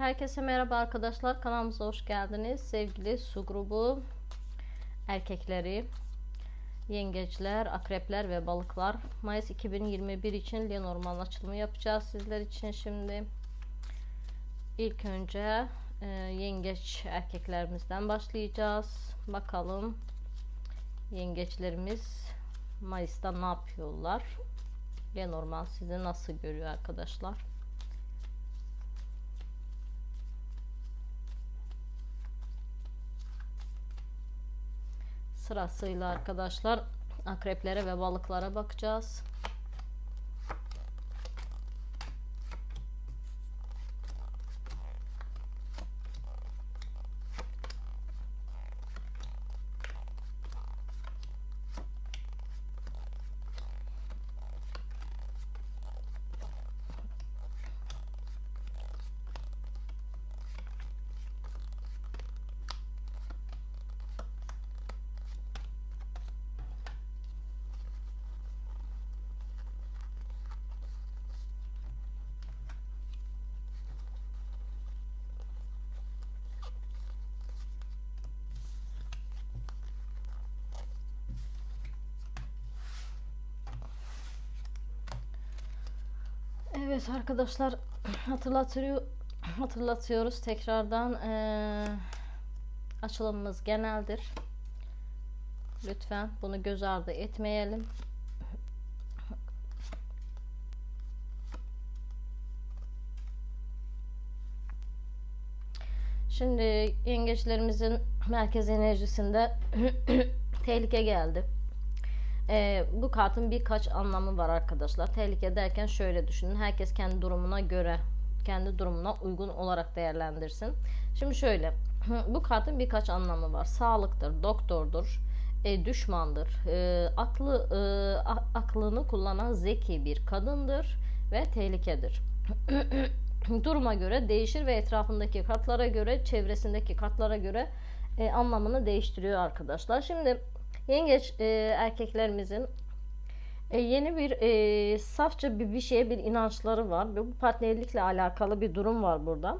Herkese merhaba arkadaşlar. Kanalımıza hoş geldiniz. Sevgili su grubu erkekleri, yengeçler, akrepler ve balıklar. Mayıs 2021 için Lenormand açılımı yapacağız sizler için şimdi. İlk önce e, yengeç erkeklerimizden başlayacağız. Bakalım yengeçlerimiz Mayıs'ta ne yapıyorlar? Lenormand sizi nasıl görüyor arkadaşlar? Sırasıyla arkadaşlar akreplere ve balıklara bakacağız. Evet arkadaşlar hatırlatıyor hatırlatıyoruz tekrardan eee, açılımımız geneldir. Lütfen bunu göz ardı etmeyelim. Şimdi yengeçlerimizin merkez enerjisinde tehlike geldi. Ee, bu kartın birkaç anlamı var arkadaşlar. Tehlike derken şöyle düşünün. Herkes kendi durumuna göre, kendi durumuna uygun olarak değerlendirsin. Şimdi şöyle. Bu kartın birkaç anlamı var. Sağlıktır, doktordur, e, düşmandır, e, aklı e, aklını kullanan zeki bir kadındır ve tehlikedir. Duruma göre değişir ve etrafındaki kartlara göre, çevresindeki kartlara göre e, anlamını değiştiriyor arkadaşlar. Şimdi yengeç e, erkeklerimizin e, yeni bir e, safça bir, bir şeye bir inançları var. Bu partnerlikle alakalı bir durum var burada.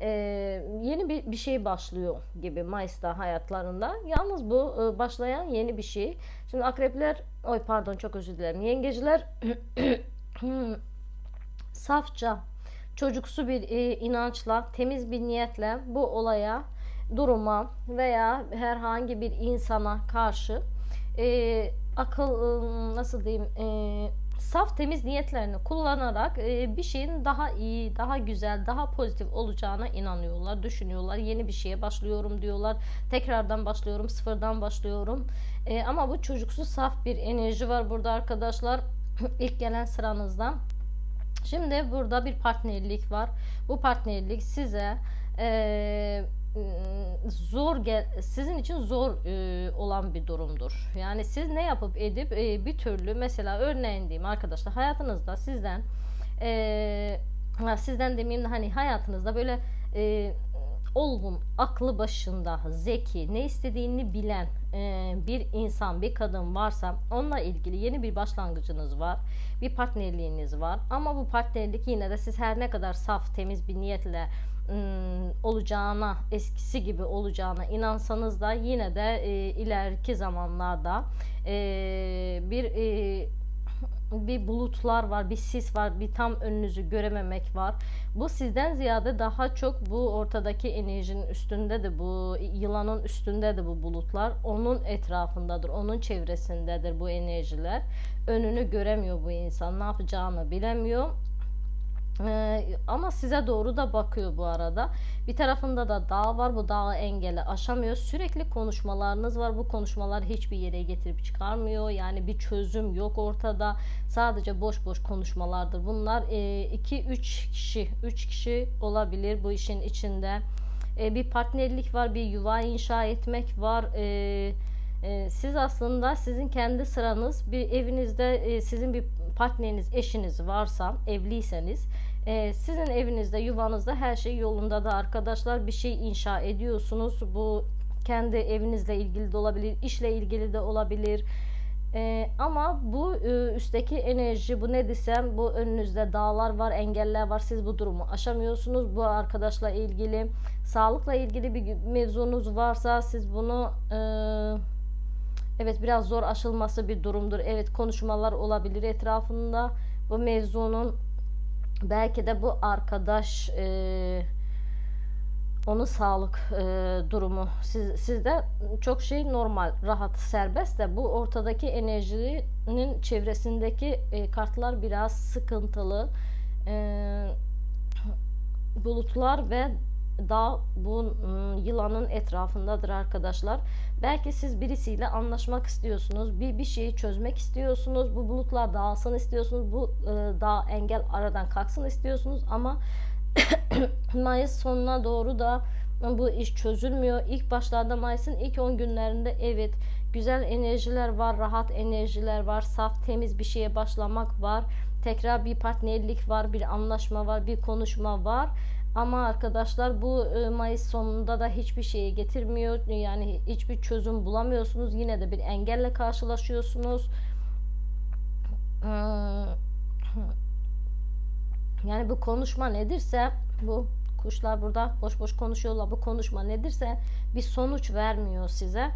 E, yeni bir, bir şey başlıyor gibi Mayıs'ta hayatlarında. Yalnız bu e, başlayan yeni bir şey. Şimdi akrepler, oy pardon çok özür dilerim. Yengeciler safça, çocuksu bir e, inançla, temiz bir niyetle bu olaya, duruma veya herhangi bir insana karşı e, akıl e, nasıl diyeyim e, saf temiz niyetlerini kullanarak e, bir şeyin daha iyi, daha güzel, daha pozitif olacağına inanıyorlar, düşünüyorlar. Yeni bir şeye başlıyorum diyorlar. Tekrardan başlıyorum, sıfırdan başlıyorum. E, ama bu çocuksu saf bir enerji var burada arkadaşlar. İlk gelen sıranızda. Şimdi burada bir partnerlik var. Bu partnerlik size eee, zor gel sizin için zor eee, olan bir durumdur. Yani siz ne yapıp edip eee, bir türlü mesela örneğin diyeyim arkadaşlar hayatınızda sizden ha, sizden demeyeyim de hani hayatınızda böyle eee, olgun, aklı başında, zeki, ne istediğini bilen eee, bir insan, bir kadın varsa onunla ilgili yeni bir başlangıcınız var. Bir partnerliğiniz var. Ama bu partnerlik yine de siz her ne kadar saf, temiz bir niyetle olacağına, eskisi gibi olacağına inansanız da yine de e, ileriki zamanlarda e, bir e, bir bulutlar var, bir sis var, bir tam önünüzü görememek var. Bu sizden ziyade daha çok bu ortadaki enerjinin üstünde de bu yılanın üstünde de bu bulutlar. Onun etrafındadır, onun çevresindedir bu enerjiler. Önünü göremiyor bu insan, ne yapacağını bilemiyor. Ee, ama size doğru da bakıyor bu arada. Bir tarafında da dağ var. Bu dağı engeli aşamıyor. Sürekli konuşmalarınız var. Bu konuşmalar hiçbir yere getirip çıkarmıyor. Yani bir çözüm yok ortada. Sadece boş boş konuşmalardır. Bunlar 2-3 kişi, 3 kişi olabilir bu işin içinde. E, bir partnerlik var, bir yuva inşa etmek var. E, e, siz aslında sizin kendi sıranız bir evinizde e, sizin bir partneriniz, eşiniz varsa, evliyseniz e, sizin evinizde, yuvanızda her şey yolunda da arkadaşlar bir şey inşa ediyorsunuz. Bu kendi evinizle ilgili de olabilir, işle ilgili de olabilir. Ee, ama bu e, üstteki enerji bu ne desem bu önünüzde dağlar var engeller var siz bu durumu aşamıyorsunuz bu arkadaşla ilgili sağlıkla ilgili bir mevzunuz varsa siz bunu e, evet biraz zor aşılması bir durumdur evet konuşmalar olabilir etrafında bu mevzunun belki de bu arkadaş e, onun sağlık e, durumu. Siz, sizde çok şey normal rahat serbest de bu ortadaki enerjinin çevresindeki e, kartlar biraz sıkıntılı. E, bulutlar ve dağ bu ım, yılanın etrafındadır arkadaşlar. Belki siz birisiyle anlaşmak istiyorsunuz. Bir bir şeyi çözmek istiyorsunuz. Bu bulutlar dağılsın istiyorsunuz. Bu e, dağ engel aradan kalksın istiyorsunuz ama Mayıs sonuna doğru da bu iş çözülmüyor. İlk başlarda Mayıs'ın ilk 10 günlerinde evet güzel enerjiler var, rahat enerjiler var, saf temiz bir şeye başlamak var. Tekrar bir partnerlik var, bir anlaşma var, bir konuşma var. Ama arkadaşlar bu e, Mayıs sonunda da hiçbir şeye getirmiyor. Yani hiçbir çözüm bulamıyorsunuz. Yine de bir engelle karşılaşıyorsunuz. Hmm. Yani bu konuşma nedirse bu kuşlar burada boş boş konuşuyorlar. Bu konuşma nedirse bir sonuç vermiyor size.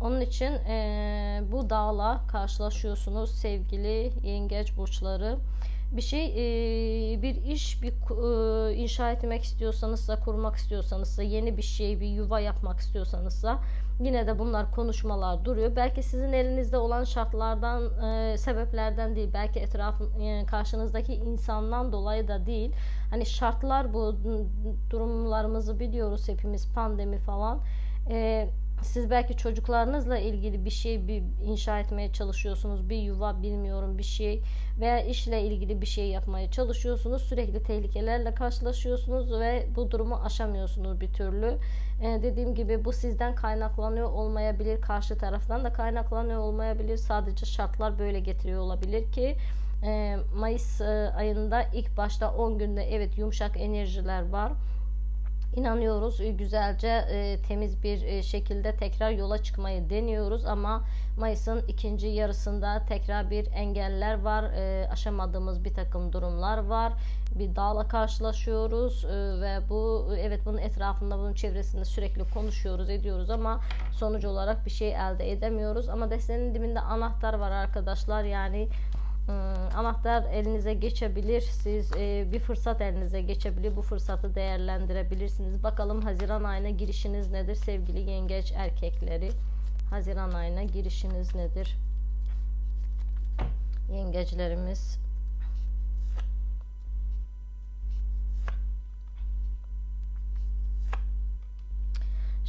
Onun için e, bu dağla karşılaşıyorsunuz sevgili yengeç burçları. Bir şey bir iş bir e, inşa etmek istiyorsanız da kurmak istiyorsanız da yeni bir şey bir yuva yapmak istiyorsanız da Yine de bunlar konuşmalar duruyor. Belki sizin elinizde olan şartlardan, sebeplerden değil, belki etrafın yani karşınızdaki insandan dolayı da değil. Hani şartlar bu durumlarımızı biliyoruz hepimiz pandemi falan. E, siz belki çocuklarınızla ilgili bir şey bir inşa etmeye çalışıyorsunuz. Bir yuva bilmiyorum bir şey veya işle ilgili bir şey yapmaya çalışıyorsunuz. Sürekli tehlikelerle karşılaşıyorsunuz ve bu durumu aşamıyorsunuz bir türlü. Ee, dediğim gibi bu sizden kaynaklanıyor olmayabilir. Karşı taraftan da kaynaklanıyor olmayabilir. Sadece şartlar böyle getiriyor olabilir ki e, Mayıs e, ayında ilk başta 10 günde evet yumuşak enerjiler var inanıyoruz e, güzelce e, temiz bir e, şekilde tekrar yola çıkmayı deniyoruz. Ama Mayıs'ın ikinci yarısında tekrar bir engeller var. E, aşamadığımız bir takım durumlar var. Bir dağla karşılaşıyoruz e, ve bu evet bunun etrafında bunun çevresinde sürekli konuşuyoruz ediyoruz ama sonuç olarak bir şey elde edemiyoruz. Ama destenin dibinde anahtar var arkadaşlar. Yani anahtar elinize geçebilir. Siz e, bir fırsat elinize geçebilir. Bu fırsatı değerlendirebilirsiniz. Bakalım Haziran ayına girişiniz nedir sevgili yengeç erkekleri? Haziran ayına girişiniz nedir? Yengeçlerimiz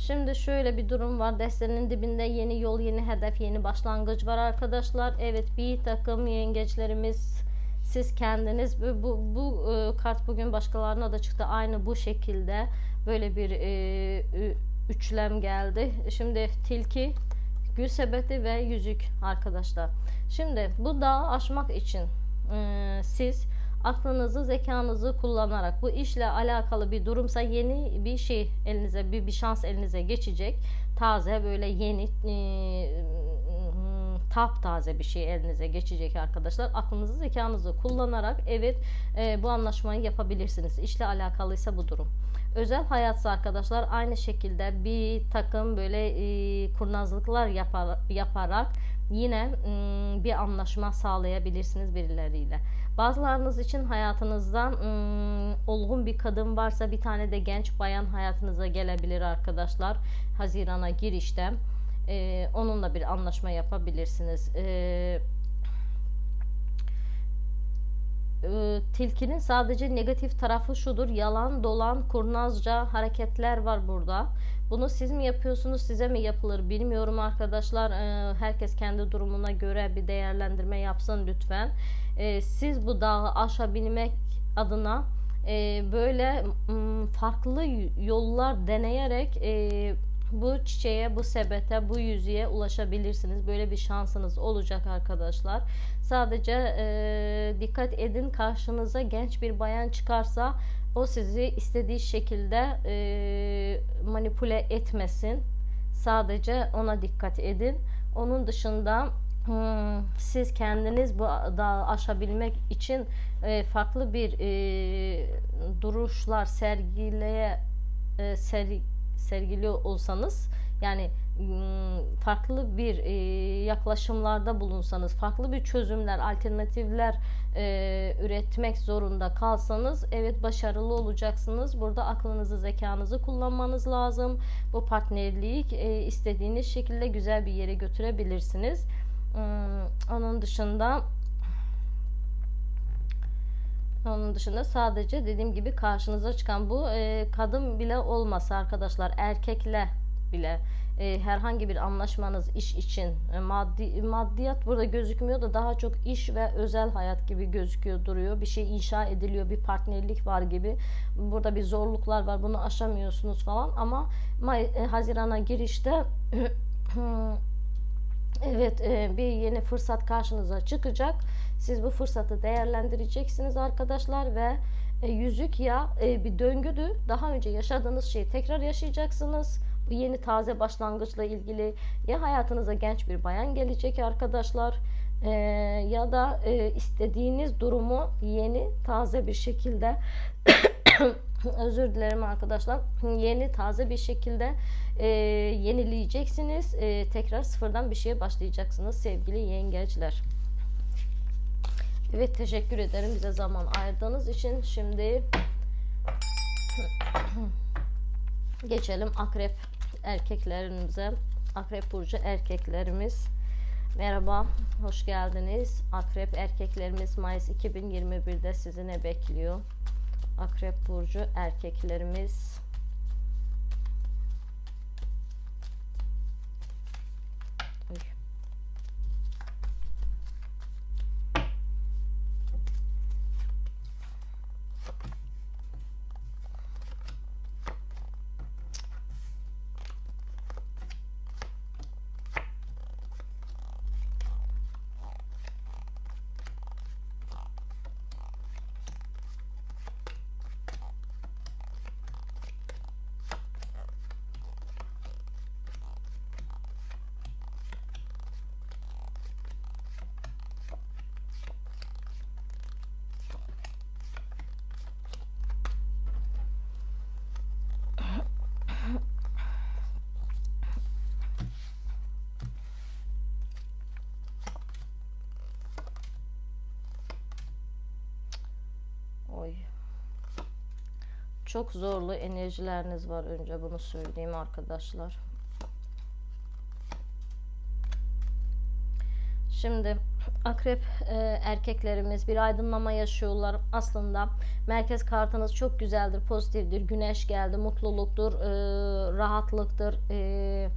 Şimdi şöyle bir durum var. Destenin dibinde yeni yol, yeni hedef, yeni başlangıç var arkadaşlar. Evet bir takım yengeçlerimiz siz kendiniz bu, bu, bu e, kart bugün başkalarına da çıktı. Aynı bu şekilde böyle bir e, üçlem geldi. Şimdi tilki, gül sepeti ve yüzük arkadaşlar. Şimdi bu dağı aşmak için e, siz aklınızı, zekanızı kullanarak bu işle alakalı bir durumsa yeni bir şey elinize, bir, bir şans elinize geçecek. Taze böyle yeni e, taptaze bir şey elinize geçecek arkadaşlar. Aklınızı, zekanızı kullanarak evet e, bu anlaşmayı yapabilirsiniz. İşle alakalıysa bu durum. Özel hayatsa arkadaşlar aynı şekilde bir takım böyle e, kurnazlıklar yapar, yaparak yine e, bir anlaşma sağlayabilirsiniz birileriyle. Bazılarınız için hayatınızda ım, olgun bir kadın varsa bir tane de genç bayan hayatınıza gelebilir arkadaşlar. Hazirana girişte e, onunla bir anlaşma yapabilirsiniz. E, tilkinin sadece negatif tarafı şudur. Yalan, dolan, kurnazca hareketler var burada. Bunu siz mi yapıyorsunuz, size mi yapılır bilmiyorum arkadaşlar. Herkes kendi durumuna göre bir değerlendirme yapsın lütfen e, siz bu dağı aşabilmek adına e, böyle m, farklı yollar deneyerek e, bu çiçeğe, bu sebete, bu yüzüğe ulaşabilirsiniz. Böyle bir şansınız olacak arkadaşlar. Sadece e, dikkat edin karşınıza genç bir bayan çıkarsa o sizi istediği şekilde e, manipüle etmesin. Sadece ona dikkat edin. Onun dışında Hmm, siz kendiniz bu dağı aşabilmek için e, farklı bir e, duruşlar sergileye e, ser- sergiliyor olsanız yani farklı bir e, yaklaşımlarda bulunsanız farklı bir çözümler alternatifler e, üretmek zorunda kalsanız evet başarılı olacaksınız. Burada aklınızı zekanızı kullanmanız lazım. Bu partnerliği e, istediğiniz şekilde güzel bir yere götürebilirsiniz Hmm, onun dışında onun dışında sadece dediğim gibi karşınıza çıkan bu e, kadın bile olmasa arkadaşlar erkekle bile e, herhangi bir anlaşmanız iş için e, maddi maddiyat burada gözükmüyor da daha çok iş ve özel hayat gibi gözüküyor duruyor. Bir şey inşa ediliyor, bir partnerlik var gibi. Burada bir zorluklar var. Bunu aşamıyorsunuz falan ama May, e, Haziran'a girişte Evet, e, bir yeni fırsat karşınıza çıkacak. Siz bu fırsatı değerlendireceksiniz arkadaşlar ve e, yüzük ya e, bir döngüdü. Daha önce yaşadığınız şeyi tekrar yaşayacaksınız. Bu yeni taze başlangıçla ilgili ya hayatınıza genç bir bayan gelecek arkadaşlar ya da istediğiniz durumu yeni taze bir şekilde özür dilerim arkadaşlar. Yeni taze bir şekilde e, yenileyeceksiniz. E, tekrar sıfırdan bir şeye başlayacaksınız sevgili yengeçler. Evet teşekkür ederim bize zaman ayırdığınız için. Şimdi geçelim akrep erkeklerimize. Akrep burcu erkeklerimiz. Merhaba hoş geldiniz. Akrep erkeklerimiz Mayıs 2021'de sizi ne bekliyor Akrep burcu erkeklerimiz Oy. Çok zorlu enerjileriniz var önce bunu söyleyeyim arkadaşlar. Şimdi akrep e, erkeklerimiz bir aydınlama yaşıyorlar. Aslında merkez kartınız çok güzeldir, pozitiftir. Güneş geldi, mutluluktur, e, rahatlıktır. E,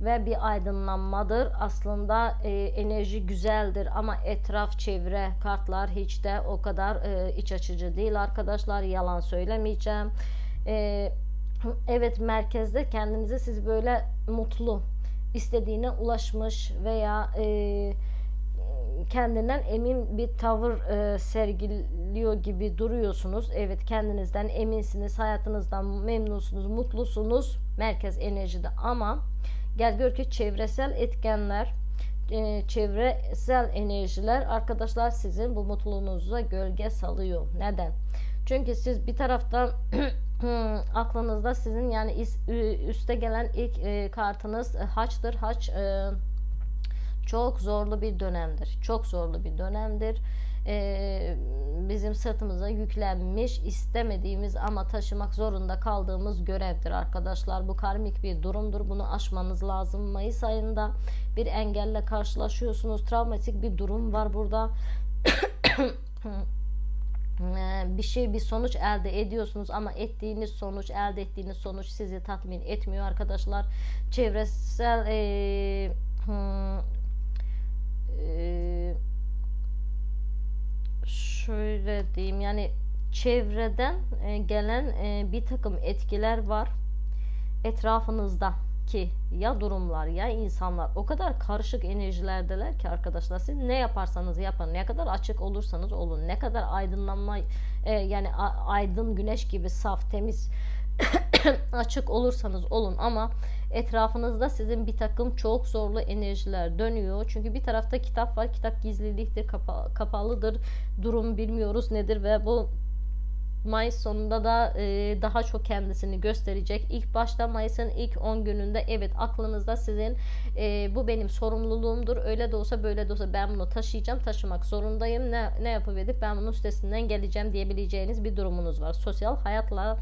ve bir aydınlanmadır. Aslında e, enerji güzeldir ama etraf, çevre, kartlar hiç de o kadar e, iç açıcı değil arkadaşlar. Yalan söylemeyeceğim. E, evet merkezde kendinizi siz böyle mutlu, istediğine ulaşmış veya e, kendinden emin bir tavır e, sergiliyor gibi duruyorsunuz. Evet kendinizden eminsiniz, hayatınızdan memnunsunuz, mutlusunuz merkez enerjide ama Gel gör ki çevresel etkenler, e, çevresel enerjiler arkadaşlar sizin bu mutluluğunuza gölge salıyor. Neden? Çünkü siz bir taraftan aklınızda sizin yani üste gelen ilk e, kartınız haçtır. Haç e, çok zorlu bir dönemdir. Çok zorlu bir dönemdir e, bizim sırtımıza yüklenmiş istemediğimiz ama taşımak zorunda kaldığımız görevdir arkadaşlar. Bu karmik bir durumdur. Bunu aşmanız lazım. Mayıs ayında bir engelle karşılaşıyorsunuz. Travmatik bir durum var burada. bir şey bir sonuç elde ediyorsunuz ama ettiğiniz sonuç elde ettiğiniz sonuç sizi tatmin etmiyor arkadaşlar çevresel e, hmm, e, şöyle diyeyim yani çevreden e, gelen e, bir takım etkiler var etrafınızda ki ya durumlar ya insanlar o kadar karışık enerjilerdeler ki arkadaşlar siz ne yaparsanız yapın ne kadar açık olursanız olun ne kadar aydınlanma e, yani aydın güneş gibi saf temiz açık olursanız olun ama etrafınızda sizin bir takım çok zorlu enerjiler dönüyor. Çünkü bir tarafta kitap var. Kitap gizliliktir, kapa kapalıdır. Durum bilmiyoruz nedir ve bu Mayıs sonunda da e, daha çok kendisini gösterecek. İlk başta Mayıs'ın ilk 10 gününde evet aklınızda sizin e, bu benim sorumluluğumdur. Öyle de olsa böyle de olsa ben bunu taşıyacağım. Taşımak zorundayım. Ne, ne yapıverdik ben bunun üstesinden geleceğim diyebileceğiniz bir durumunuz var. Sosyal hayatla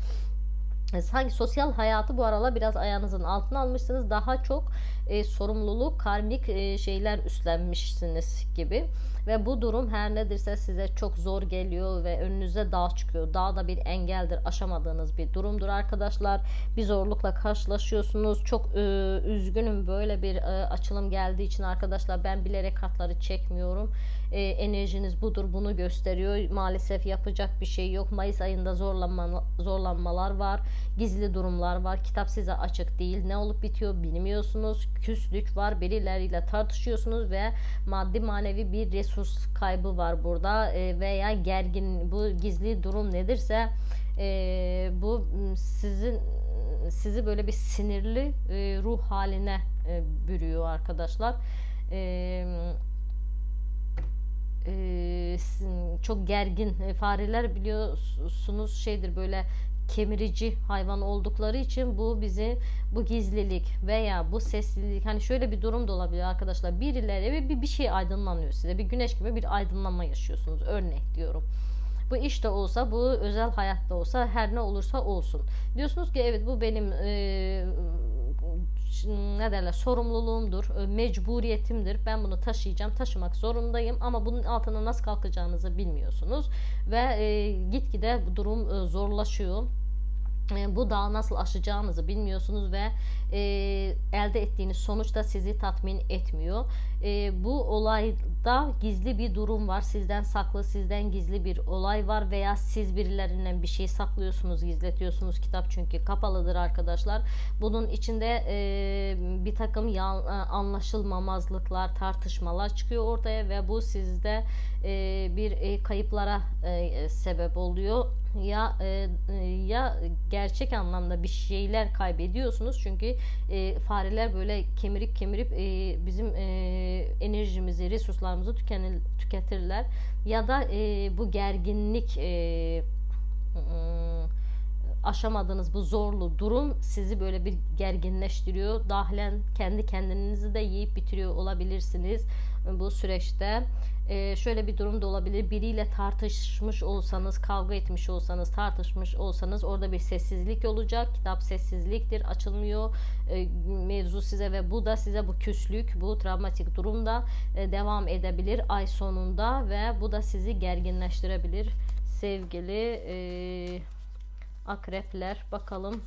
sanki sosyal hayatı bu aralar biraz ayağınızın altına almışsınız. Daha çok e, sorumluluk, karmik e, şeyler üstlenmişsiniz gibi. Ve bu durum her nedirse size çok zor geliyor ve önünüze dağ çıkıyor. Dağ da bir engeldir, aşamadığınız bir durumdur arkadaşlar. Bir zorlukla karşılaşıyorsunuz. Çok e, üzgünüm böyle bir e, açılım geldiği için arkadaşlar. Ben bilerek kartları çekmiyorum. E, enerjiniz budur, bunu gösteriyor. Maalesef yapacak bir şey yok. Mayıs ayında zorlanma, zorlanmalar var. Gizli durumlar var. Kitap size açık değil. Ne olup bitiyor bilmiyorsunuz. Küslük var. Birileriyle tartışıyorsunuz ve maddi manevi bir resurs kaybı var burada. E, veya gergin bu gizli durum nedirse e, bu sizin sizi böyle bir sinirli e, ruh haline e, bürüyor arkadaşlar. Eee e, çok gergin e, fareler biliyorsunuz şeydir böyle kemirici hayvan oldukları için bu bizi bu gizlilik veya bu sessizlik hani şöyle bir durum da olabilir arkadaşlar. Birileri bir, bir şey aydınlanıyor size. Bir güneş gibi bir aydınlanma yaşıyorsunuz. Örnek diyorum. Bu işte olsa bu özel hayatta olsa her ne olursa olsun. Diyorsunuz ki evet bu benim e, ne derler sorumluluğumdur, e, mecburiyetimdir. Ben bunu taşıyacağım, taşımak zorundayım. Ama bunun altına nasıl kalkacağınızı bilmiyorsunuz. Ve e, gitgide durum e, zorlaşıyor bu dağı nasıl aşacağınızı bilmiyorsunuz ve e, elde ettiğiniz sonuç da sizi tatmin etmiyor. E, bu olayda gizli bir durum var. Sizden saklı, sizden gizli bir olay var veya siz birilerinden bir şey saklıyorsunuz, gizletiyorsunuz. Kitap çünkü kapalıdır arkadaşlar. Bunun içinde e, bir takım yan, e, anlaşılmamazlıklar, tartışmalar çıkıyor ortaya ve bu sizde e, bir e, kayıplara e, sebep oluyor ya e, e, ya gerçek anlamda bir şeyler kaybediyorsunuz. Çünkü e, fareler böyle kemirip kemirip e, bizim e, enerjimizi, resurslarımızı tükenir, tüketirler. Ya da e, bu gerginlik e, aşamadığınız bu zorlu durum sizi böyle bir gerginleştiriyor. Dahilen kendi kendinizi de yiyip bitiriyor olabilirsiniz bu süreçte. Ee, şöyle bir durum da olabilir. Biriyle tartışmış olsanız, kavga etmiş olsanız, tartışmış olsanız orada bir sessizlik olacak. Kitap sessizliktir, açılmıyor e, mevzu size ve bu da size bu küslük, bu travmatik durumda e, devam edebilir ay sonunda ve bu da sizi gerginleştirebilir sevgili e, akrepler. Bakalım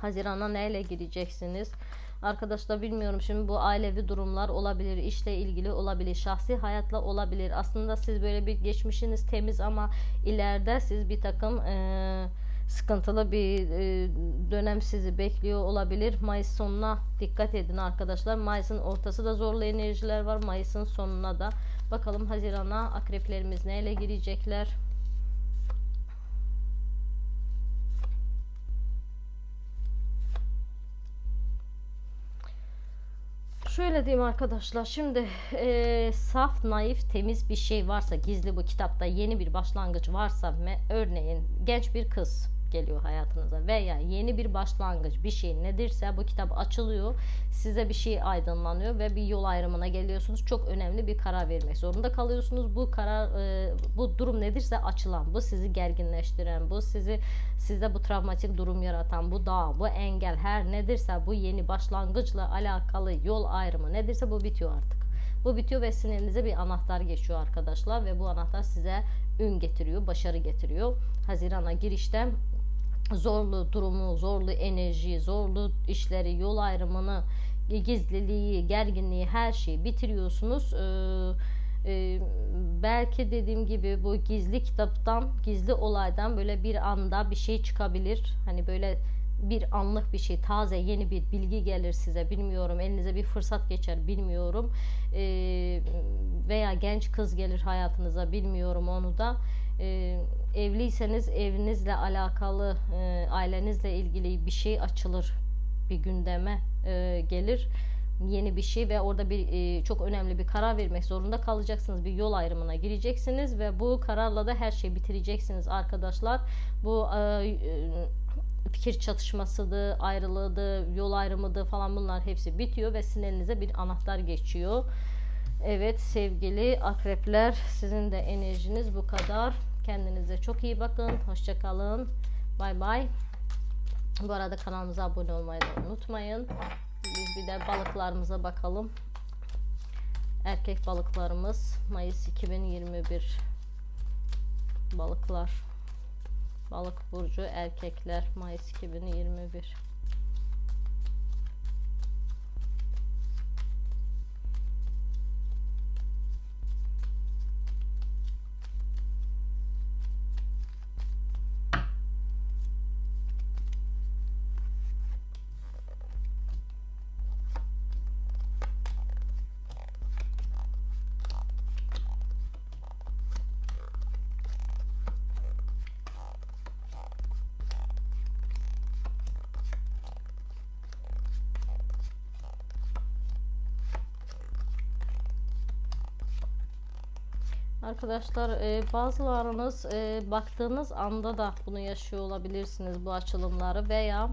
Haziran'a neyle gireceksiniz? Arkadaşlar bilmiyorum şimdi bu ailevi durumlar olabilir, işle ilgili olabilir, şahsi hayatla olabilir. Aslında siz böyle bir geçmişiniz temiz ama ileride siz bir takım e, sıkıntılı bir e, dönem sizi bekliyor olabilir. Mayıs sonuna dikkat edin arkadaşlar. Mayıs'ın ortası da zorlu enerjiler var. Mayıs'ın sonuna da bakalım Haziran'a akreplerimiz neyle girecekler. Şöyle diyeyim arkadaşlar şimdi e, saf naif temiz bir şey varsa gizli bu kitapta yeni bir başlangıç varsa örneğin genç bir kız geliyor hayatınıza. Veya yeni bir başlangıç bir şey nedirse bu kitap açılıyor size bir şey aydınlanıyor ve bir yol ayrımına geliyorsunuz. Çok önemli bir karar vermek zorunda kalıyorsunuz. Bu karar e, bu durum nedirse açılan bu sizi gerginleştiren bu sizi sizde bu travmatik durum yaratan bu dağ bu engel her nedirse bu yeni başlangıçla alakalı yol ayrımı nedirse bu bitiyor artık. Bu bitiyor ve sinirinize bir anahtar geçiyor arkadaşlar ve bu anahtar size ün getiriyor, başarı getiriyor. Hazirana girişte zorlu durumu, zorlu enerjiyi, zorlu işleri, yol ayrımını, gizliliği, gerginliği her şeyi bitiriyorsunuz. Ee, e, belki dediğim gibi bu gizli kitaptan, gizli olaydan böyle bir anda bir şey çıkabilir. Hani böyle bir anlık bir şey, taze yeni bir bilgi gelir size bilmiyorum. Elinize bir fırsat geçer bilmiyorum. Ee, veya genç kız gelir hayatınıza bilmiyorum onu da e, evliyseniz evinizle alakalı, e, ailenizle ilgili bir şey açılır, bir gündeme e, gelir yeni bir şey ve orada bir e, çok önemli bir karar vermek zorunda kalacaksınız. Bir yol ayrımına gireceksiniz ve bu kararla da her şeyi bitireceksiniz arkadaşlar. Bu e, e, fikir çatışmasıdır, ayrılığıdır, yol ayrımıdır falan bunlar hepsi bitiyor ve sizin bir anahtar geçiyor. Evet sevgili akrepler sizin de enerjiniz bu kadar. Kendinize çok iyi bakın. Hoşçakalın. Bay bay. Bu arada kanalımıza abone olmayı da unutmayın. Biz bir de balıklarımıza bakalım. Erkek balıklarımız Mayıs 2021 balıklar. Balık burcu erkekler Mayıs 2021. Arkadaşlar e, bazılarınız e, baktığınız anda da bunu yaşıyor olabilirsiniz bu açılımları veya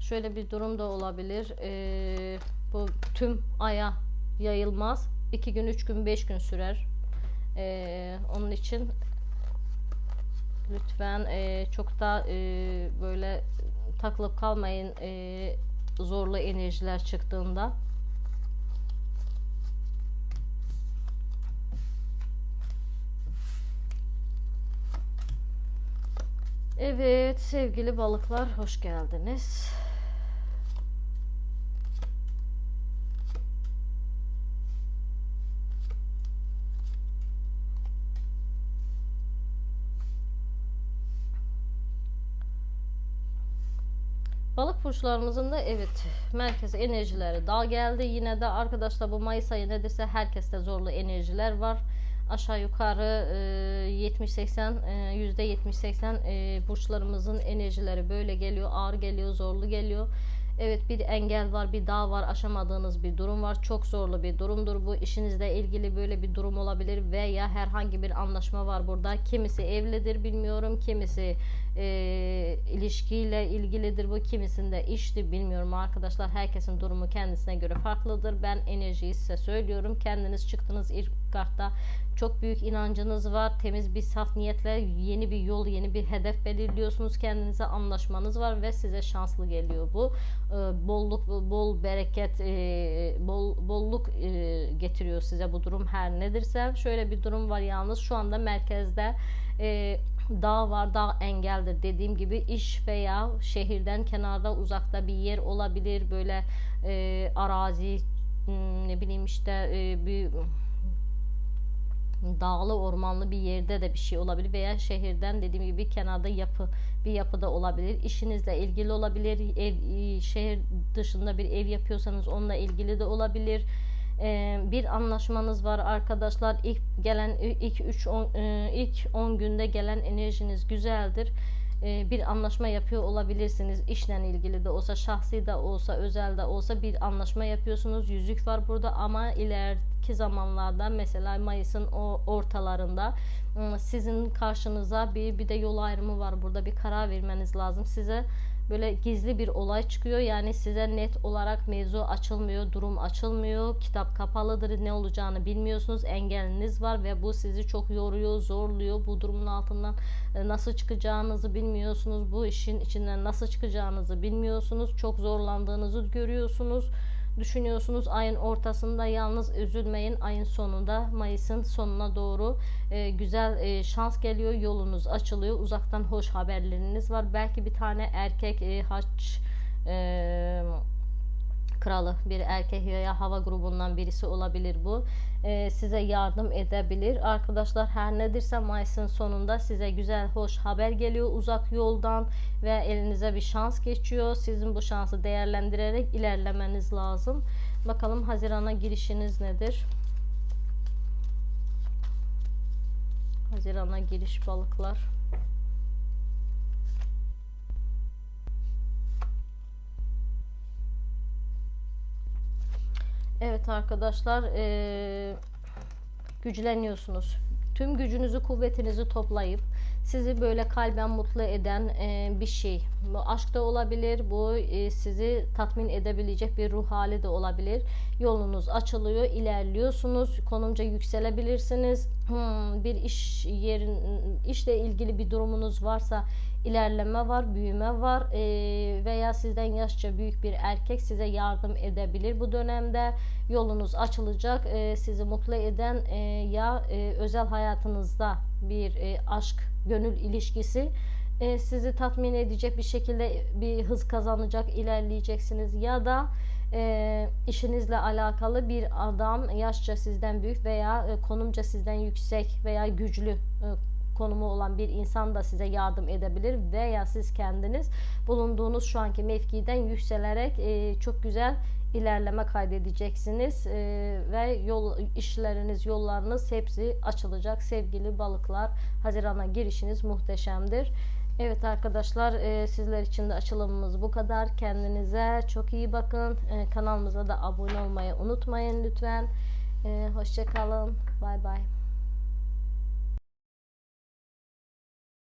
şöyle bir durum da olabilir. E, bu tüm aya yayılmaz. 2 gün, 3 gün, 5 gün sürer. E, onun için lütfen e, çok da e, böyle takılıp kalmayın e, zorlu enerjiler çıktığında. Evet sevgili balıklar hoş geldiniz. Balık burçlarımızın da evet merkez enerjileri daha geldi. Yine de arkadaşlar bu Mayıs ayı nedirse herkeste zorlu enerjiler var aşağı yukarı 70-80 yüzde 70-80 burçlarımızın enerjileri böyle geliyor ağır geliyor zorlu geliyor Evet bir engel var, bir dağ var, aşamadığınız bir durum var. Çok zorlu bir durumdur bu. İşinizle ilgili böyle bir durum olabilir veya herhangi bir anlaşma var burada. Kimisi evlidir bilmiyorum, kimisi e, ilişkiyle ilgilidir bu, kimisinde işti bilmiyorum arkadaşlar. Herkesin durumu kendisine göre farklıdır. Ben enerjiyi size söylüyorum. Kendiniz çıktınız ilk kartta çok büyük inancınız var. Temiz bir saf niyetle yeni bir yol, yeni bir hedef belirliyorsunuz. Kendinize anlaşmanız var ve size şanslı geliyor bu. Ee, bolluk, bol bereket, e, bol bolluk e, getiriyor size bu durum her nedirse. Şöyle bir durum var yalnız şu anda merkezde e, dağ var, dağ engeldir. Dediğim gibi iş veya şehirden kenarda uzakta bir yer olabilir. Böyle arazi hmm, ne bileyim işte bir dağlı ormanlı bir yerde de bir şey olabilir veya şehirden dediğim gibi kenarda yapı bir yapıda olabilir. İşinizle ilgili olabilir. Ev e, şehir dışında bir ev yapıyorsanız onunla ilgili de olabilir. Ee, bir anlaşmanız var arkadaşlar. İlk gelen ilk 3 e, ilk 10 günde gelen enerjiniz güzeldir ee, bir anlaşma yapıyor olabilirsiniz. İşle ilgili de olsa, şahsi de olsa, özel de olsa bir anlaşma yapıyorsunuz. Yüzük var burada ama ileriki zamanlarda mesela Mayıs'ın o ortalarında sizin karşınıza bir bir de yol ayrımı var burada. Bir karar vermeniz lazım. Size böyle gizli bir olay çıkıyor. Yani size net olarak mevzu açılmıyor, durum açılmıyor. Kitap kapalıdır. Ne olacağını bilmiyorsunuz. Engeliniz var ve bu sizi çok yoruyor, zorluyor. Bu durumun altından e, nasıl çıkacağınızı bilmiyorsunuz. Bu işin içinden nasıl çıkacağınızı bilmiyorsunuz. Çok zorlandığınızı görüyorsunuz düşünüyorsunuz. Ayın ortasında yalnız üzülmeyin. Ayın sonunda Mayıs'ın sonuna doğru e, güzel e, şans geliyor. Yolunuz açılıyor. Uzaktan hoş haberleriniz var. Belki bir tane erkek e, haç e, kralı bir erkek veya hava grubundan birisi olabilir bu. Ee, size yardım edebilir. Arkadaşlar her nedirse Mayıs'ın sonunda size güzel hoş haber geliyor uzak yoldan ve elinize bir şans geçiyor. Sizin bu şansı değerlendirerek ilerlemeniz lazım. Bakalım Haziran'a girişiniz nedir? Hazirana giriş balıklar. Evet arkadaşlar eee, güçleniyorsunuz. Tüm gücünüzü kuvvetinizi toplayıp sizi böyle kalben mutlu eden eee, bir şey. Bu aşk da olabilir. Bu eee, sizi tatmin edebilecek bir ruh hali de olabilir. Yolunuz açılıyor, ilerliyorsunuz. Konumca yükselebilirsiniz. Hmm, bir iş yerin işle ilgili bir durumunuz varsa ilerleme var, büyüme var Eee, veya sizden yaşça büyük bir erkek size yardım edebilir bu dönemde. Yolunuz açılacak. Eee, sizi mutlu eden eee, ya eee, özel hayatınızda bir eee, aşk, gönül ilişkisi eee, sizi tatmin edecek bir şekilde bir hız kazanacak, ilerleyeceksiniz ya da eee, işinizle alakalı bir adam yaşça sizden büyük veya e, konumca sizden yüksek veya güçlü e, konumu olan bir insan da size yardım edebilir veya siz kendiniz bulunduğunuz şu anki mevkiden yükselerek e, çok güzel ilerleme kaydedeceksiniz E, ve yol işleriniz, yollarınız hepsi açılacak sevgili balıklar. Hazirana girişiniz muhteşemdir. Evet arkadaşlar e, sizler için de açılımımız bu kadar. Kendinize çok iyi bakın. E, kanalımıza da abone olmayı unutmayın lütfen. E, Hoşçakalın. Bay bay.